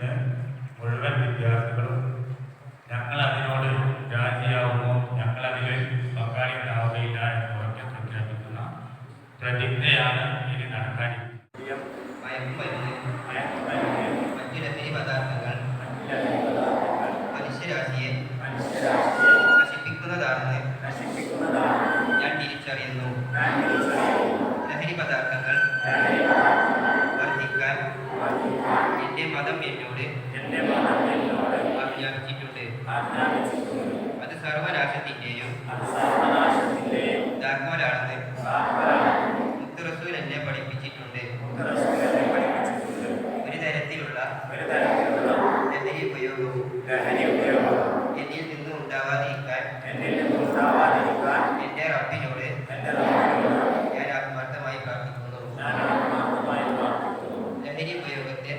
ഇന്ന് മുഴുവൻ വിദ്യാർത്ഥികളും ഞങ്ങൾ അതിനോട് രാജിയാവുമോ ഞങ്ങൾ അതിൽ പങ്കാളികളാവുകയില്ല എന്ന് ഉറക്കെ പ്രഖ്യാപിക്കുന്ന പ്രതിജ്ഞയാണ് ഇനി നടക്കാനിരിക്കുന്നത്. അത് സർവനാശത്തിന്റെയും താക്കോലാണ്. മുത്തുറസൂൽ എന്നെ പഠിപ്പിച്ചിട്ടുണ്ട്. ഒരു തരത്തിലുള്ള ലഹരി ഉപയോഗവും എന്നിൽ നിന്നും ഉണ്ടാവാതിരിക്കാൻ എന്റെ റബ്ബിനോട് ഞാൻ ആത്മാർത്ഥമായി പ്രാർത്ഥിക്കുന്നു ലഹരി ഉപയോഗത്തെ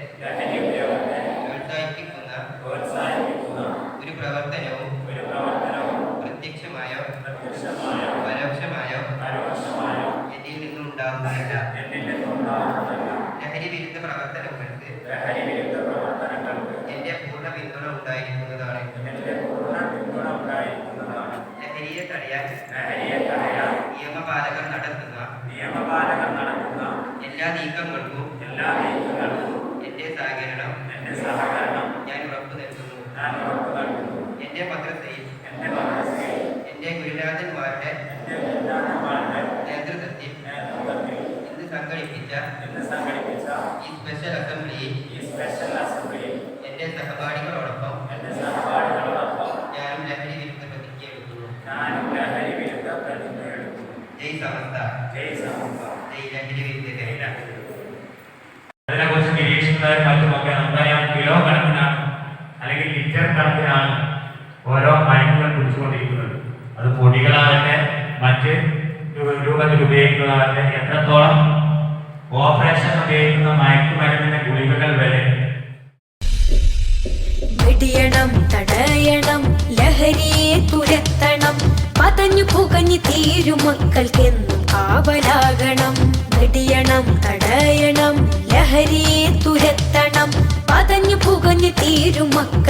നിന്നും ഉണ്ടാകുന്നില്ല എന്നിൽ നിന്നും ഉണ്ടാവുന്നതല്ല. ലഹരി വിരുദ്ധ പ്രവർത്തനങ്ങൾക്ക് ലഹരി വിരുദ്ധ പ്രവർത്തനങ്ങൾക്ക് എന്റെ പൂർണ പിന്തുണ ഉണ്ടായിരിക്കുന്നതാണ് എന്റെ പൂർണ പിന്തുണ ഉണ്ടായിരിക്കുന്നതാണ്. ലഹരിയെ തടയാൻ ലഹരിയെ സംഘടിപ്പിച്ച സംഘടിപ്പിച്ച ഈ സ്പെഷ്യൽ അസംബ്ലി ഈ സ്പെഷ്യൽ അസംബ്ലി എന്റെ സഹപാഠികളോടൊപ്പം എന്റെ സഹപാഠികളോടൊപ്പം ഞാനും ലഹരി വിരുദ്ധ പ്രതിജ്ഞയെടുക്കുന്നു ഞാനും ലഹരി വിരുദ്ധ പ്രതിജ്ഞ എടുക്കുന്നു. ജയ് സമസ്ത. ജയ് സമസ്ത. ജയ് ലഹരി വിരുദ്ധ അതിനെക്കുറിച്ച് നിരീക്ഷിക്കുന്നവരും മറ്റുമൊക്കെ നമുക്കറിയാം കിലോ കണക്കിനാണ് അല്ലെങ്കിൽ ലിറ്റർ കണക്കിനാണ് ഓരോ മരുന്നുകൾ കുടിച്ചുകൊണ്ടിരിക്കുന്നത്. അത് പൊടികളാകട്ടെ മറ്റ് രൂപത്തിൽ ഉപയോഗിക്കുന്നതാകട്ടെ എത്രത്തോളം ഓപ്പറേഷൻ ഉപയോഗിക്കുന്ന മയക്കുമരുന്നിന്റെ ഗുളികകൾ വരെ. വെടിയണം തടയണം ലഹരിയെ തുരത്തണം പതഞ്ഞു പുകഞ്ഞു തീരും മക്കൾക്കെന്നും കാവലാകണം. വെടിയണം തടയണം ലഹരിയെ തുരത്തണം പതഞ്ഞു പുകഞ്ഞു തീരും മക്കൾ